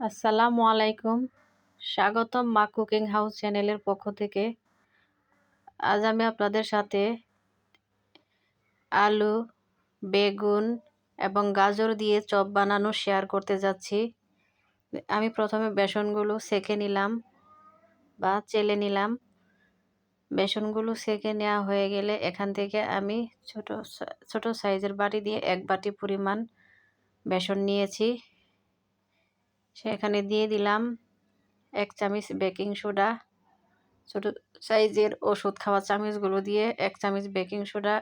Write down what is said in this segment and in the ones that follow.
আসসালামু আলাইকুম। স্বাগতম মা কুকিং হাউস চ্যানেলের পক্ষ থেকে। আজ আমি আপনাদের সাথে আলু, বেগুন এবং গাজর দিয়ে চপ বানানো শেয়ার করতে যাচ্ছি। আমি প্রথমে বেসনগুলো সেকে নিলাম বা চেলে নিলাম। বেসনগুলো সেকে নেওয়া হয়ে গেলে এখান থেকে আমি ছোট ছোট সাইজের বাটি দিয়ে এক বাটি পরিমাণ বেসন নিয়েছি। সেখানে দিয়ে দিলাম এক চামচ বেকিং সোডা। ছোটো সাইজের ওষুধ খাওয়া চামচগুলো দিয়ে এক চামচ বেকিং সোডা,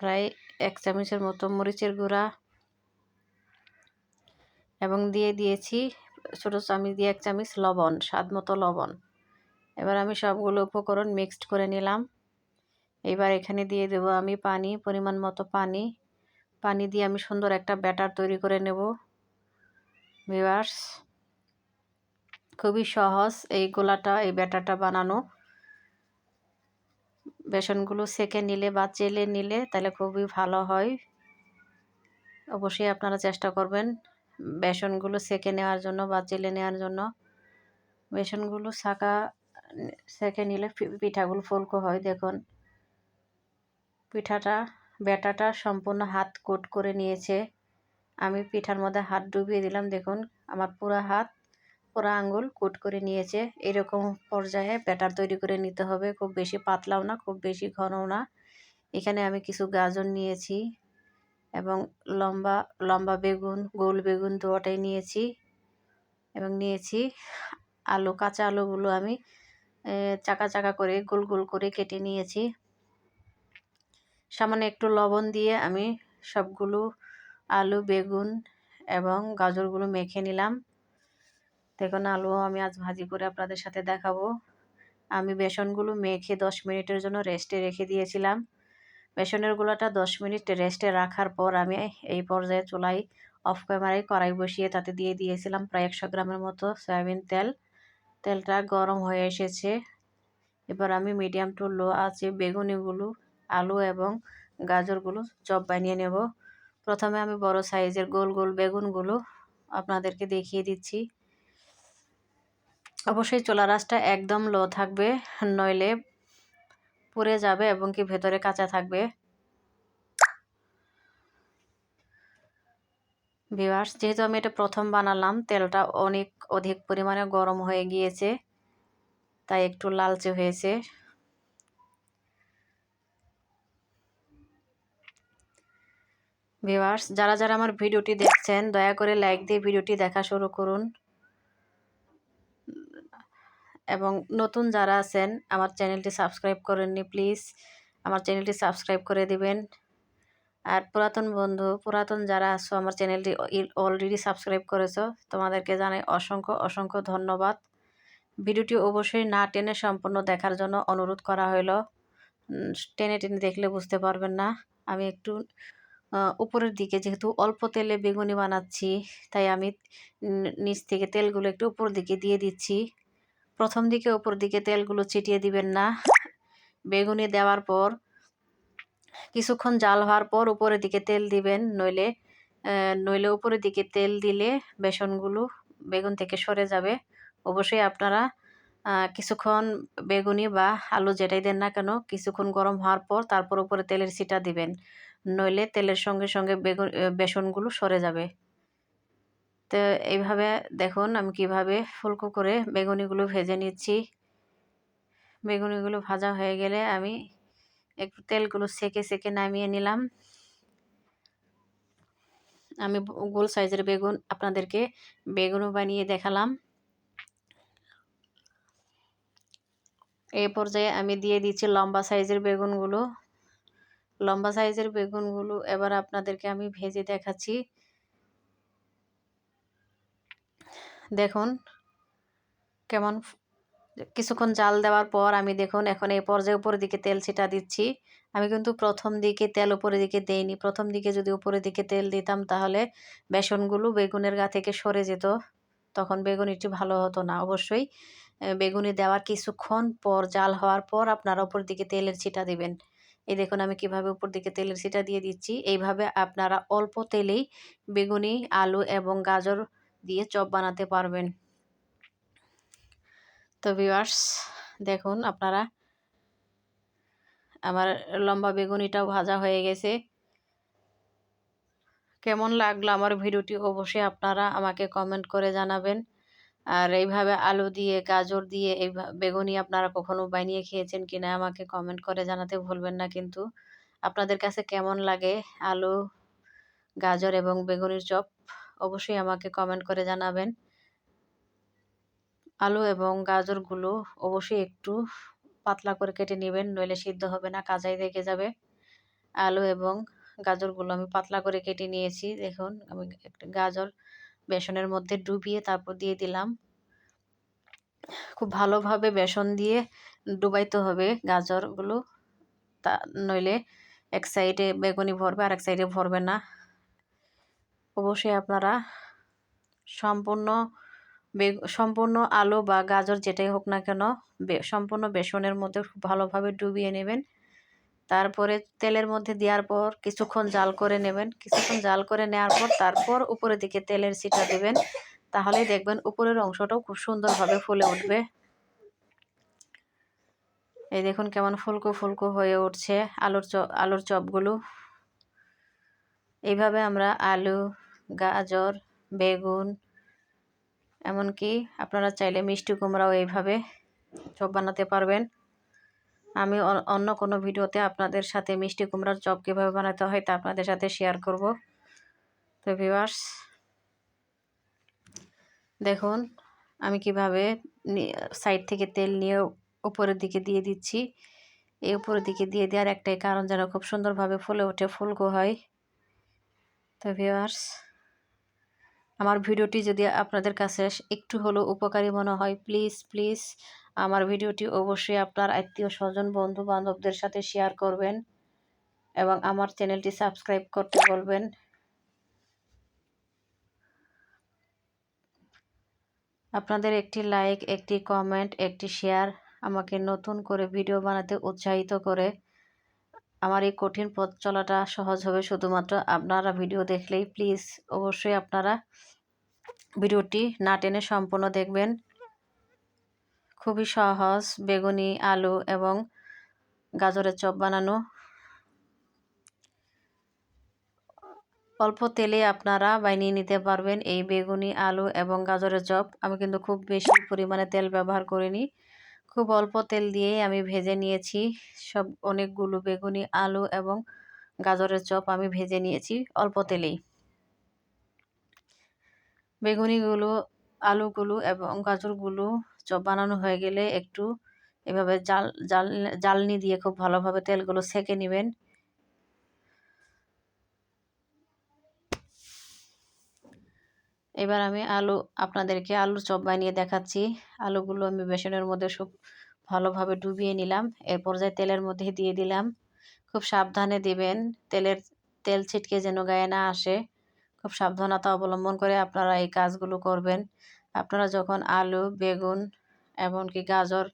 প্রায় এক চামচের মতো মরিচের গুঁড়া এবং দিয়ে দিয়েছি ছোটো চামচ দিয়ে এক চামচ লবণ, স্বাদ মতো লবণ। এবার আমি সবগুলো উপকরণ মিক্সড করে নিলাম। এবার এখানে দিয়ে দেব আমি পানি, পরিমাণ মতো পানি। পানি দিয়ে আমি সুন্দর একটা ব্যাটার তৈরি করে নেব। ভিউয়ার্স খুবই সহজ এই গোলাটা, এই ব্যাটাটা বানানো। বেসনগুলো সেকে নিলে বা চেলে নিলে তাহলে খুবই ভালো হয়। অবশ্যই আপনারা চেষ্টা করবেন বেসনগুলো সেকে নেওয়ার জন্য বা চেলে নেওয়ার জন্য। বেসনগুলো শাকা সেকে নিলে পিঠাগুলো ফুলকো হয়, দেখুন। পিঠাটা, ব্যাটাটা সম্পূর্ণ হাত কোট করে নিয়েছে। আমি পিঠার মধ্যে হাত ডুবিয়ে দিলাম, দেখুন, আমার পুরো হাত, পুরো আঙ্গুল কুট করে নিয়েছে। এরকম পর্যায়ে ব্যাটার তৈরি করে নিতে হবে, খুব বেশি পাতলাও না, খুব বেশি ঘনও না। এখানে আমি কিছু গাজর নিয়েছি এবং লম্বা লম্বা বেগুন, গোল বেগুন দুটাই নিয়েছি এবং নিয়েছি আলু, কাঁচা আলুগুলো আমি চাকা চাকা করে, গোল গোল করে কেটে নিয়েছি। সামান্য একটু লবণ দিয়ে আমি সবগুলো আলু, বেগুন এবং গাজরগুলো মেখে নিলাম। দেখুন আলু আমি আজ ভাজি করে আপনাদের সাথে দেখাবো। আমি বেসনগুলো মেখে দশ মিনিটের জন্য রেস্টে রেখে দিয়েছিলাম। বেসনের গুঁড়োটা দশ মিনিট রেস্টে রাখার পর আমি এই পর্যায়ে চুলাই অফ ক্যামেরায় কড়াই বসিয়ে তাতে দিয়ে দিয়েছিলাম প্রায় একশো গ্রামের মতো সয়াবিন তেল। তেলটা গরম হয়ে এসেছে। এবার আমি মিডিয়াম টু লো আছে বেগুনিগুলো, আলু এবং গাজরগুলো চপ বানিয়ে নেব। প্রথমে আমি বড় সাইজের গোল গোল বেগুনগুলো আপনাদেরকে দেখিয়ে দিচ্ছি। অবশ্যই চোলা রাসটা একদম লো থাকবে, নইলে পুড়ে যাবে এবং কি ভেতরে কাঁচা থাকবে। ভিওয়ার্স যেহেতু আমি এটা প্রথম বানালাম, তেলটা অনেক অধিক পরিমাণে গরম হয়ে গিয়েছে, তাই একটু লালচে হয়েছে। ভিওয়ার্স যারা যারা আমার ভিডিওটি দেখছেন, দয়া করে লাইক দিয়ে ভিডিওটি দেখা শুরু করুন। এবং নতুন যারা আছেন, আমার চ্যানেলটি সাবস্ক্রাইব করেননি, প্লিজ আমার চ্যানেলটি সাবস্ক্রাইব করে দিবেন। আর পুরাতন বন্ধু, পুরাতন যারা আছো, আমার চ্যানেলটি অলরেডি সাবস্ক্রাইব করেছ, তোমাদেরকে জানাই অসংখ্য অসংখ্য ধন্যবাদ। ভিডিওটি অবশ্যই না টেনে সম্পূর্ণ দেখার জন্য অনুরোধ করা হলো টেনে টেনে দেখলে বুঝতে পারবেন না। আমি একটু উপরের দিকে যেহেতু অল্প তেলে বেগুনি বানাচ্ছি, তাই আমি নিচ থেকে তেলগুলো একটু উপর দিকে দিয়ে দিচ্ছি। প্রথম দিকে উপর দিকে তেলগুলো ছিটিয়ে দিবেন না। বেগুনি দেওয়ার পর, কিছুক্ষণ জাল হওয়ার পর উপরের দিকে তেল দিবেন, নইলে নইলে উপরের দিকে তেল দিলে বেসনগুলো বেগুন থেকে সরে যাবে। অবশ্যই আপনারা কিছুক্ষণ বেগুনি বা আলু যেটাই দেন না কেন, কিছুক্ষণ গরম হওয়ার পর তারপর উপরে তেলের সিটা দিবেন। নইলে তেলের সঙ্গে সঙ্গে বেগুন বেসনগুলো সরে যাবে। তো এইভাবে দেখুন আমি কীভাবে ফুলকো করে বেগুনিগুলো ভেজে নিচ্ছি। বেগুনিগুলো ভাজা হয়ে গেলে আমি একটু তেলগুলো সেকে সেকে নামিয়ে নিলাম। আমি গোল সাইজের বেগুন আপনাদেরকে বেগুনও বানিয়ে দেখালাম। এই পর্যায়ে আমি দিয়ে দিচ্ছি লম্বা সাইজের বেগুনগুলো। লম্বা সাইজের বেগুনগুলো এবার আপনাদেরকে আমি ভেজে দেখাচ্ছি। দেখুন কেমন কিছুক্ষণ জাল দেওয়ার পর আমি দেখুন এখন এই পর্যায়ে উপরের দিকে তেল ছিটা দিচ্ছি। আমি কিন্তু প্রথম দিকে তেল উপরের দিকে দেইনি। প্রথম দিকে যদি উপরের দিকে তেল দিতাম তাহলে বেসনগুলো বেগুনের গা থেকে সরে যেত। তখন বেগুন একটু ভালো হতো না অবশ্যই। বেগুনি দেওয়ার কিছুক্ষণ পর জাল হওয়ার পর আপনারা উপর দিকে তেলের ছিটা দিবেন। এই দেখুন আমি কীভাবে উপর দিকে তেলের সিটা দিয়ে দিচ্ছি। এইভাবে আপনারা অল্প তেলেই বেগুনি, আলু এবং গাজর দিয়ে চপ বানাতে পারবেন। তো ভিউয়ার্স, দেখুন আপনারা আমার লম্বা বেগুনিটাও ভাজা হয়ে গেছে। কেমন লাগল আমার ভিডিওটি অবশ্যই আপনারা আমাকে কমেন্ট করে জানাবেন। আর এইভাবে আলু দিয়ে, গাজর দিয়ে এই বেগুনি আপনারা কখনো বানিয়ে খেয়েছেন কি না আমাকে কমেন্ট করে জানাতে ভুলবেন না কিন্তু। আপনাদের কাছে কেমন লাগে আলু, গাজর এবং বেগুনির চপ? অবশ্যই আমাকে কমেন্ট করে জানাবেন। আলু এবং গাজরগুলো অবশ্যই একটু পাতলা করে কেটে নেবেন, নইলে সিদ্ধ হবে না কাজাই দেখে যাবে। আলু এবং গাজরগুলো আমি পাতলা করে কেটে নিয়েছি, দেখুন আমি একটা গাজর বেসনের মধ্যে ডুবিয়ে তারপর দিয়ে দিলাম। খুব ভালোভাবে বেসন দিয়ে ডুবাইতে হবে গাজরগুলো। তা নইলে এক সাইডে বেগুনি ভরবে আর এক সাইডে ভরবে না। অবশ্যই আপনারা সম্পূর্ণ সম্পূর্ণ আলু বা গাজর যেটাই হোক না কেন সম্পূর্ণ বেসনের মধ্যে খুব ভালোভাবে ডুবিয়ে নেবেন। তারপরে তেলের মধ্যে দেওয়ার পর কিছুক্ষণ জাল করে নেবেন। কিছুক্ষণ জাল করে নেওয়ার পর তারপর উপরের দিকে তেলের সিটা দেবেন। তাহলেই দেখবেন উপরের অংশটাও খুব সুন্দরভাবে ফুলে উঠবে। এই দেখুন কেমন ফুলকো ফুলকো হয়ে উঠছে আলুর চপ আলুর চপগুলো। এইভাবে আমরা আলু, গাজর, বেগুন, এমনকি আপনারা চাইলে মিষ্টি কুমড়াও এইভাবে চপ বানাতে পারবেন। আমি অন্য কোনো ভিডিওতে আপনাদের সাথে মিষ্টি কুমড়ার চপ কীভাবে বানাতে হয় তা আপনাদের সাথে শেয়ার করব। তো ভিওয়ার্স দেখুন, আমি কীভাবে সাইড থেকে তেল নিয়ে উপরের দিকে দিয়ে দিচ্ছি। এই উপরের দিকে দিয়ে দেওয়ার একটাই কারণ যেন খুব সুন্দরভাবে ফুলে ওঠে, ফুলকো হয়। তো ভিওয়ার্স আমার ভিডিওটি যদি আপনাদের কাছে একটু হলেও উপকারী মনে হয়, প্লিজ প্লিজ আমার ভিডিওটি অবশ্যই আপনার আত্মীয় স্বজন বন্ধু বান্ধবদের সাথে শেয়ার করবেন এবং আমার চ্যানেলটি সাবস্ক্রাইব করতে বলবেন। আপনাদের একটি লাইক একটি কমেন্ট একটি শেয়ার আমাকে নতুন করে ভিডিও বানাতে উৎসাহিত করে। আমার এই কঠিন পথ চলাটা সহজ হবে শুধুমাত্র আপনারা ভিডিও দেখলেই। প্লিজ অবশ্যই আপনারা ভিডিওটি না টেনে সম্পূর্ণ দেখবেন। খুবই সহজ, বেগুনি, আলু এবং গাজরের চপ বানানো। অল্প তেলে আপনারা বানিয়ে নিতে পারবেন এই বেগুনি, আলু এবং গাজরের চপ। আমি কিন্তু খুব বেশি পরিমাণে তেল ব্যবহার করিনি। খুব অল্প তেল দিয়েই আমি ভেজে নিয়েছি। সব অনেকগুলো বেগুনি, আলু এবং গাজরের চপ আমি ভেজে নিয়েছি অল্প তেলেই। বেগুনিগুলো, আলুগুলো এবং গাজরগুলো চপ বানানো হয়ে গেলে একটু এভাবে জাল জাল জ্বালনি দিয়ে খুব ভালোভাবে তেলগুলো সেকে নেবেন। এবার আমি আলু, আপনাদেরকে আলুর চপ বানিয়ে দেখাচ্ছি। আলুগুলো আমি বেসনের মধ্যে খুব ভালোভাবে ডুবিয়ে নিলাম। এর পর্যায়ে তেলের মধ্যে দিয়ে দিলাম। খুব সাবধানে দিবেন, তেলের তেল ছিটকে যেন গায়ে না আসে। খুব সাবধানতা অবলম্বন করে আপনারা এই কাজগুলো করবেন। আপনারা যখন আলু, বেগুন এমনকি গাজর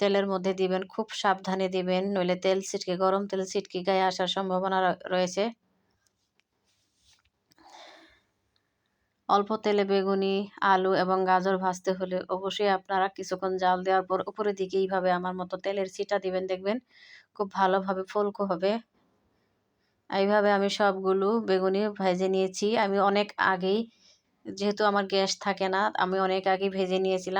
তেলের মধ্যে দিবেন, খুব সাবধানে দিবেন, নইলে তেল ছিটকে, গরম তেল ছিটকে গায়ে আসার সম্ভাবনা রয়েছে। অল্প তেলে বেগুনি, আলু এবং গাজর ভাজতে হলে অবশ্যই আপনারা কিছুক্ষণ জাল দেওয়ার পর উপরের দিকে এইভাবে আমার মতো তেলের ছিটা দিবেন, দেখবেন খুব ভালোভাবে ফুলকো হবে। এইভাবে আমি সবগুলো বেগুনি ভেজে নিয়েছি। আমি অনেক আগেই, যেহেতু আমার গ্যাস থাকে না, আমি অনেক আগে ভেজে নিয়েছিলাম।